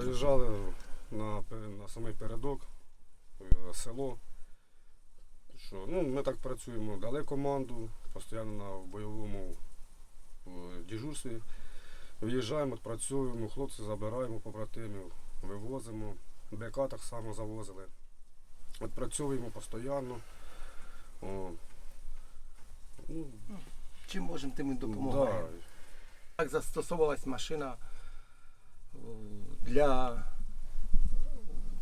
Заїжджали на, на самий передок, е, село. Що, ну, ми так працюємо, дали команду, постійно на бойовому е, дежурстві. Виїжджаємо, працюємо, хлопці забираємо побратимів, вивозимо. БК так само завозили. Працюємо постійно. О. Ну, Чим можемо, тим і допомагаємо. да. Так застосовувалась машина для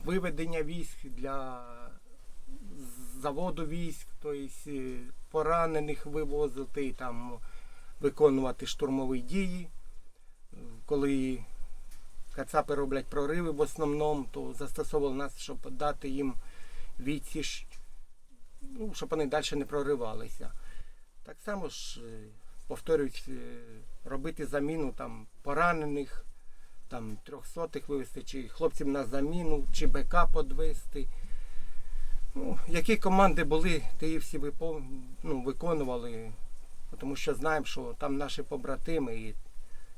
виведення військ, для заводу військ, тобто е, поранених вивозити, там, виконувати штурмові дії. Коли кацапи роблять прориви в основному, то застосовували нас, щоб дати їм відсіч, ну, щоб вони далі не проривалися. Так само ж, е, повторюсь, е, робити заміну там поранених, там трьохсотих вивезти, чи хлопців на заміну, чи БК подвести. Ну, які команди були, ті і всі випо- ну, виконували, тому що знаємо, що там наші побратими, і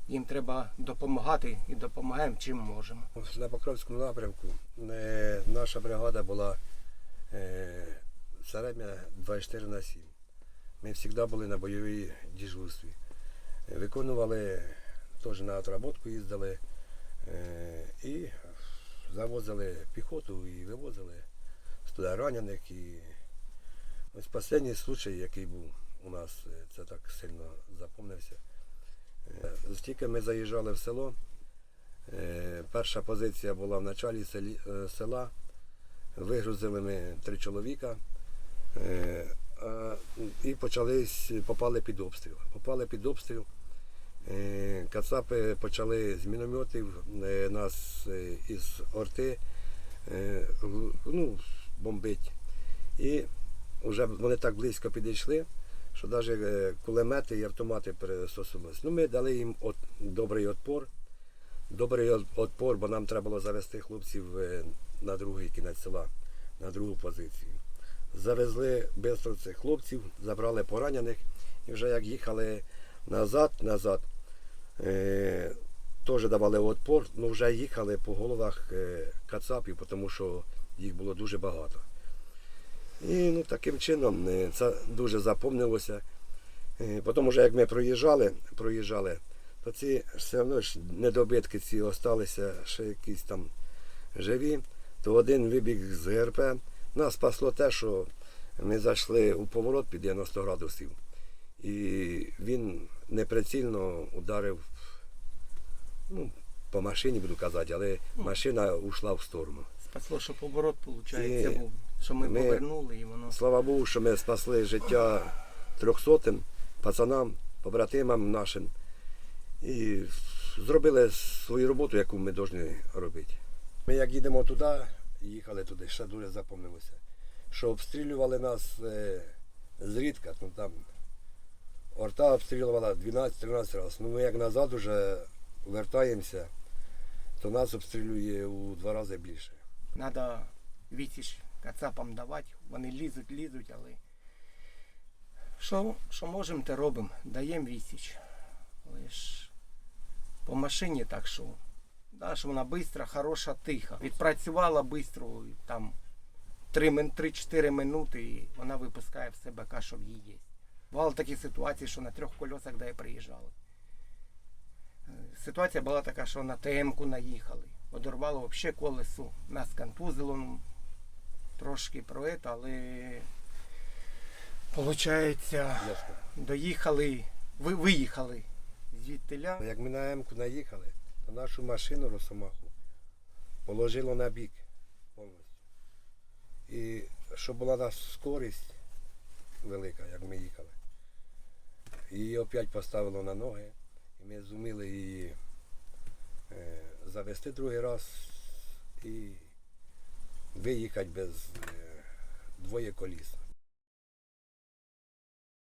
їм треба допомагати і допомагаємо чим можемо. На Покровському напрямку е, наша бригада була е, середня 24 на 7. Ми завжди були на бойовій дежурстві. Виконували теж на отработку їздили і завозили піхоту і вивозили туди ранених. І ось останній случай, який був у нас, е, це так сильно запомнився. Е, Тільки ми заїжджали в село. Е, Перша позиція була в началі е, села. Вигрузили ми три чоловіка е, і почались, попали під обстріл. Попали під обстріл. Е, Кацапи почали з мінометів е, нас е, із орти ну, бомбить. І вже вони так близько підійшли, що навіть кулемети і автомати пересосувалися. Ну, ми дали їм от, добрий отпор добрий отпор, бо нам треба було завести хлопців на другий кінець села, на другу позицію. Завезли швидко цих хлопців, забрали поранених і вже як їхали назад, назад, теж давали отпор, ну вже їхали по головах е, кацапів, тому що їх було дуже багато. І ну, таким чином е, це дуже запомнилося. Е, Потім, вже як ми проїжджали, проїжджали, то ці все одно ж недобитки ці осталися ще якісь там живі. То один вибіг з ГРП. Нас спасло те, що ми зайшли у поворот під 90 градусів. І він неприцільно ударив ну, по машині, буду казати, але машина ушла в сторону. Спасло, що поворот, виходить, був, що ми, ми- повернули і воно. Слава Богу, що ми спасли життя трьохсотим пацанам, побратимам нашим. І зробили свою роботу, яку ми повинні робити. Ми як їдемо туди, їхали туди, ще дуже запомнилося, що обстрілювали нас е, зрідка, ну там орта обстрілювала 12-13 разів. Ну ми як назад вже вертаємося, то нас обстрілює у два рази більше. Треба відсіч кацапам давати. Вони лізуть, лізуть, але що, що можемо, те робимо. Даємо відсіч. Але ж по машині так що. Да, що вона швидка, хороша, тиха. Відпрацювала швидко, там 3-4 минути, і вона випускає в себе ка, що в її є. Бували такі ситуації, що на трьох кольосах де приїжджали. Е, Ситуація була така, що на ТМ-ку наїхали. Одорвало взагалі колесо. Нас контузило ну, трошки про це, але виходить, доїхали, ви, виїхали звідтиля. Як ми на М-ку наїхали, то нашу машину Росомаху положило на бік повністю. І щоб була нас скорість велика, як ми їхали, її опять поставило на ноги, і ми зуміли її е, завести другий раз і виїхати без е, двоє коліс.